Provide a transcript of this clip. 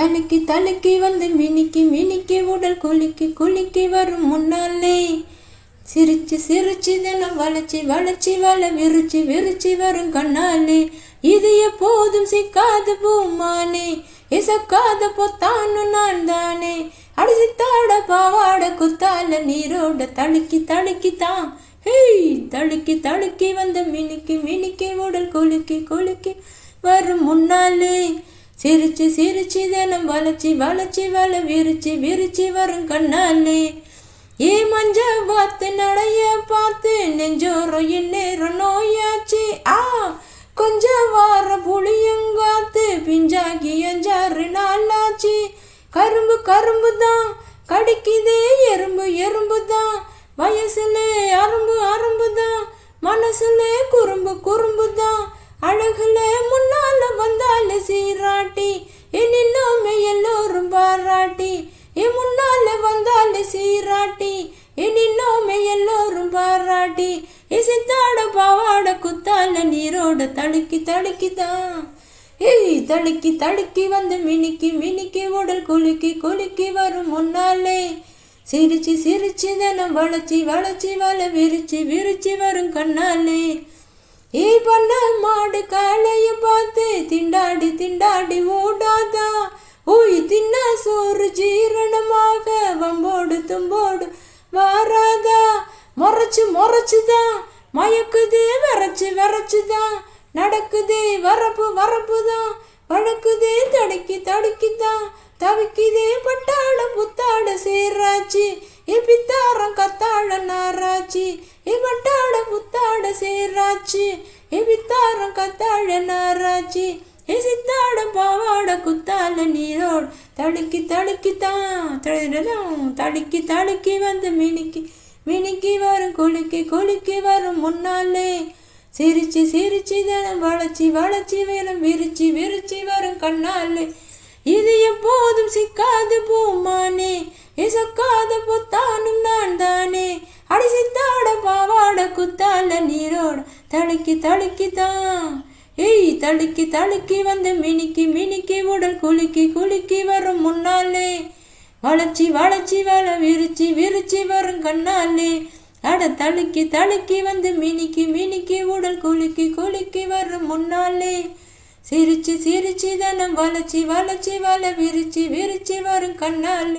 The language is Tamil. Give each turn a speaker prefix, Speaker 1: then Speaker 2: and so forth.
Speaker 1: தலுக்கி தலுக்கி வந்து மினிக்கு மினிக்கு உடல் குலுக்கி குலுக்கி வரும் முன்னாலே. சிரிச்சு சிரிச்சு தினம் வளைச்சி வளைச்சி வள விரிச்சு விரிச்சு வரும் கண்ணாலே. இது எப்போதும் சிக்காத பூமானே. இசக்காத பொத்தானு நான் தானே. அடிசித்தாட பாவாட குத்தால நீரோட தழுக்கி தழுக்கி தான். ஹேய் தழுக்கி தழுக்கி வந்த மினுக்கி மினுக்கி உடல் குலுக்கி குலுக்கி வரும் முன்னாலே. சிரிச்சு சிரிச்சு தினம் வளைச்சி வளைச்சி வள விரிச்சு விரிச்சு வரும் கண்ணாலே. ஏ மஞ்ச பார்த்து நடைய பார்த்து நெஞ்சோரோ இந்நேரம் நோயாச்சு. ஆ கொஞ்சம் வார புளியங்காத்து பிஞ்சாகி அஞ்சாறு நாளாச்சு. கரும்பு கரும்பு தான் கடிக்குதே எறும்பு எறும்பு தான் வயசுல அரும்பு சீராட்டி இன்னுமே எல்லோரும் பாராட்டி என் முன்னால வந்தால சீராட்டி இன்னுமே எல்லோரும் பாராட்டி இசைத்தாட பாவாட குத்தால நீரோட தடுக்கி தடுக்கி தான் ஏய் தடுக்கி தடுக்கி வந்து மினுக்கி மினுக்கி உடல் குலுக்கி குலுக்கி வரும் முன்னாலே. சிரிச்சு சிரிச்சு தினம் வளைச்சி வளைச்சி வள விரிச்சு விரிச்சு வரும் கண்ணாலே. ஏ பண்ண மாடு காலையை பார்த்து திண்டாடி திண்டாடி ஓடாதா? ஓய் தின்னா சோறு ஜீரணமாக வம்போடு தும்போடு வாராதா? முறைச்சு முறைச்சுதான் மயக்குது விரைச்சு விரைச்சுதான் நடக்குதே வரப்பு வரப்பு தான் வழக்குதே தடுக்கி தடுக்கிதான் தவிக்குதே பட்டாள புத்தாட சேராச்சு ஏ பித்தாரம் கத்தாழ நாராச்சு. ஏ பட்டாள புத்தாட சேராச்சு ஏ பித்தாரம் கத்தாழ நாராச்சு ஏ சித்தாட பாவாட குத்தால நீரோடு. தடுக்கி தடுக்கி தான் தடுக்கி தடுக்கி வந்து மினுக்கி மினுக்கி வரும் குலுக்கி குலுக்கி வரும் முன்னாலே. சிரிச்சு சிரிச்சு தினம் வளச்சி வளச்சி வரும் விரிச்சு விரிச்சு வரும் கண்ணாலே. இது எப்போதும் சிக்காது பூமானே. இசக்கா குத்தால நீரோட தடுக்கி தடுக்கி தான். ஏய் தடுக்கி தடுக்கி வந்து மினிக்கி மினிக்கி உடல் குலுக்கி குலுக்கி வரும் முன்னாலே. வளர்ச்சி வளர்ச்சி வள விரிச்சி விரிச்சி வரும் கண்ணாலே. அட தழுக்கி தழுக்கி வந்து மினிக்கி மினிக்கி உடல் குலுக்கி குலுக்கி வரும் முன்னாலே. சிரிச்சு சிரிச்சு தனம் வளர்ச்சி வளர்ச்சி வள விரிச்சி விரிச்சி வரும் கண்ணாலே.